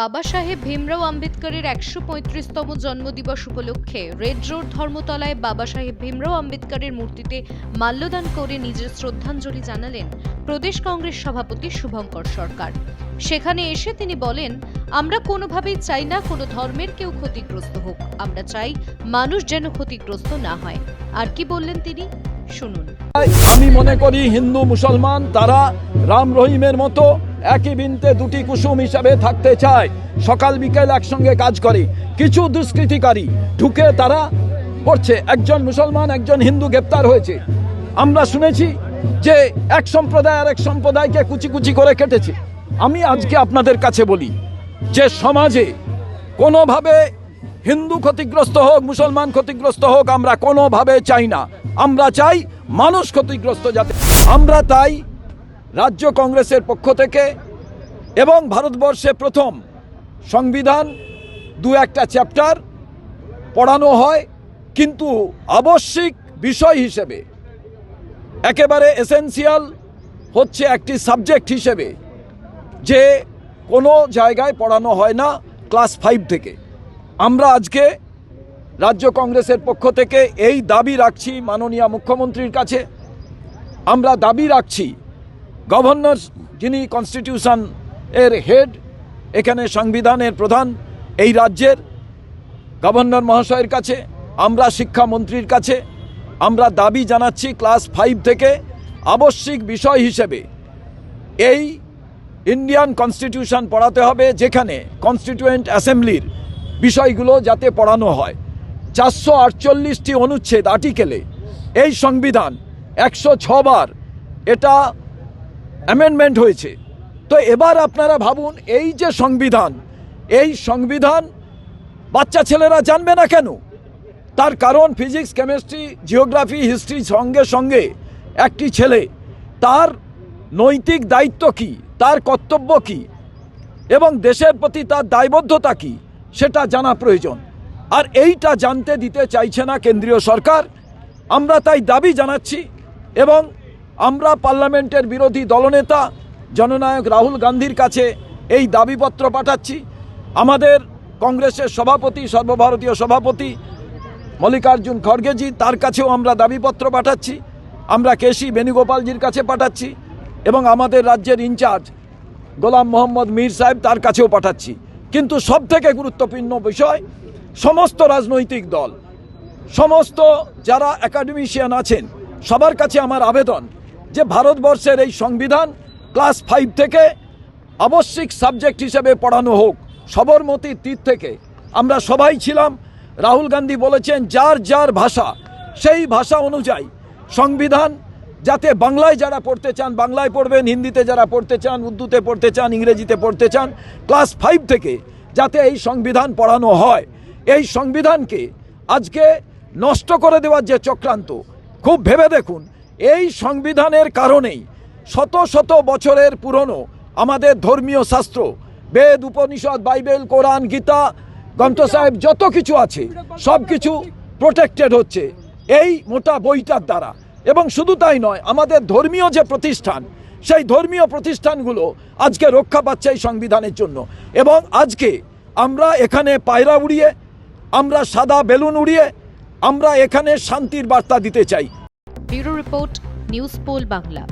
বাবা সাহেব ভীমরাও আম্বেদকরের একশো পঁয়ত্রিশতম জন্মদিবস উপলক্ষে রেড রোড ধর্মতলায় বাবা সাহেব ভীমরাও আম্বেদকরের মূর্তিতে মাল্যদান করে নিজের শ্রদ্ধাঞ্জলি জানালেন প্রদেশ কংগ্রেস সভাপতি শুভঙ্কর সরকার। সেখানে এসে তিনি বলেন, আমরা কোনোভাবেই চাই না কোনো ধর্মের কেউ ক্ষতিগ্রস্ত হোক, আমরা চাই মানুষ যেন ক্ষতিগ্রস্ত না হয়। আর কি বললেন তিনি? শুনুন। আমি মনে করি হিন্দু, মুসলমান, তারা রাম রহিমের মতো একই বিনতে দুটি কুসুম হিসাবে থাকতে চায়। সকাল বিকেল একসঙ্গে কাজ করে। কিছু দুষ্কৃতিকারী ঢুকে তারা করছে একজন মুসলমান, একজন হিন্দু গ্রেপ্তার হয়েছে। আমরা শুনেছি যে এক সম্প্রদায় আর এক সম্প্রদায়কে কুচি কুচি করে কেটেছে। আমি আজকে আপনাদের কাছে বলি যে সমাজে কোনোভাবে হিন্দু ক্ষতিগ্রস্ত হোক, মুসলমান ক্ষতিগ্রস্ত হোক, আমরা কোনোভাবে চাই না। আমরা চাই মানুষ ক্ষতিগ্রস্ত যাতে আমরা তাই রাজ্য কংগ্রেসের পক্ষ থেকে এবং ভারতবর্ষে প্রথম সংবিধান দু একটা চ্যাপ্টার পড়ানো হয়, কিন্তু আবশ্যিক বিষয় হিসেবে, একেবারে এসেন্সিয়াল হচ্ছে একটি সাবজেক্ট হিসেবে, যে কোনো জায়গায় পড়ানো হয় না ক্লাস ফাইভ থেকে। আমরা আজকে রাজ্য কংগ্রেসের পক্ষ থেকে এই দাবি রাখছি মাননীয় মুখ্যমন্ত্রীর কাছে। আমরা দাবি রাখছি গভর্নর যিনি কনস্টিটিউশন এর হেড, এখানে সংবিধানের প্রধান, এই রাজ্যের গভর্নর মহাশয়ের কাছে, আমরা শিক্ষামন্ত্রীর কাছে, আমরা দাবি জানাচ্ছি ক্লাস ফাইভ থেকে আবশ্যিক বিষয় হিসেবে। এই ইন্ডিয়ান কনস্টিটিউশন পড়াতে হবে যেখানে কনস্টিটিউয়েন্ট অ্যাসেম্বলির বিষয়গুলো যাতে পড়ানো হয়। চারশো আটচল্লিশটি অনুচ্ছেদ, আর্টিকেলে এই সংবিধান একশো ছবার এটা অ্যামেন্ডমেন্ট হয়েছে। তো এবার আপনারা ভাবুন, এই যে সংবিধান, এই সংবিধান বাচ্চা ছেলেরা জানবে না কেন? তার কারণ ফিজিক্স, কেমিস্ট্রি, জিওগ্রাফি, হিস্ট্রি সঙ্গে সঙ্গে একটি ছেলে, তার নৈতিক দায়িত্ব কি? তার কর্তব্য কি? এবং দেশের প্রতি তার দায়বদ্ধতা কি? সেটা জানা প্রয়োজন। আর এইটা জানতে দিতে চাইছে না কেন্দ্রীয় সরকার। আমরা তাই দাবি জানাচ্ছি এবং আমরা পার্লামেন্টের বিরোধী দলনেতা, জননায়ক রাহুল গান্ধীর কাছে এই দাবিপত্র পাঠাচ্ছি। আমাদের কংগ্রেসের সভাপতি, সর্বভারতীয় সভাপতি মল্লিকার্জুন খড়গেজি, তার কাছেও আমরা দাবিপত্র পাঠাচ্ছি। আমরা কেশি বেণুগোপালজির কাছে পাঠাচ্ছি এবং আমাদের রাজ্যের ইনচার্জ গোলাম মোহাম্মদ মীর সাহেব তার কাছেও পাঠাচ্ছি। কিন্তু সব থেকে গুরুত্বপূর্ণ বিষয়, সমস্ত রাজনৈতিক দল, সমস্ত যারা একাডেমিশিয়ান আছেন, সবার কাছে আমার আবেদন যে ভারতবর্ষের এই সংবিধান ক্লাস ফাইভ থেকে আবশ্যিক সাবজেক্ট হিসেবে পড়ানো হোক সবরমতীর তীর থেকে। আমরা সবাই ছিলাম, রাহুল গান্ধী বলেছেন, যার যার ভাষা, সেই ভাষা অনুযায়ী সংবিধান, যাতে বাংলায় যারা পড়তে চান, বাংলায় পড়বেন, হিন্দিতে যারা পড়তে চান, উর্দুতে পড়তে চান, ইংরেজিতে পড়তে চান, ক্লাস ফাইভ থেকে যাতে এই সংবিধান পড়ানো হয়। এই সংবিধানকে আজকে নষ্ট করে দেওয়ার যে চক্রান্ত, খুব ভেবে দেখুন এই সংবিধানের কারণেই শত শত বছরের পুরনো আমাদের ধর্মীয় শাস্ত্র, বেদ, উপনিষদ, বাইবেল, কোরআন, গীতা, গ্রন্থ সাহেব যত কিছু আছে, সব কিছু প্রোটেক্টেড হচ্ছে এই মোটা বইটার দ্বারা। এবং শুধু তাই নয়, আমাদের ধর্মীয় যে প্রতিষ্ঠান, সেই ধর্মীয় প্রতিষ্ঠানগুলো আজকে রক্ষা পাচ্ছে এই সংবিধানের জন্য। এবং আজকে আমরা এখানে পায়রা উড়িয়ে, আমরা সাদা বেলুন উড়িয়ে, আমরা এখানে শান্তির বার্তা দিতে চাই। bureau report news poll Bangla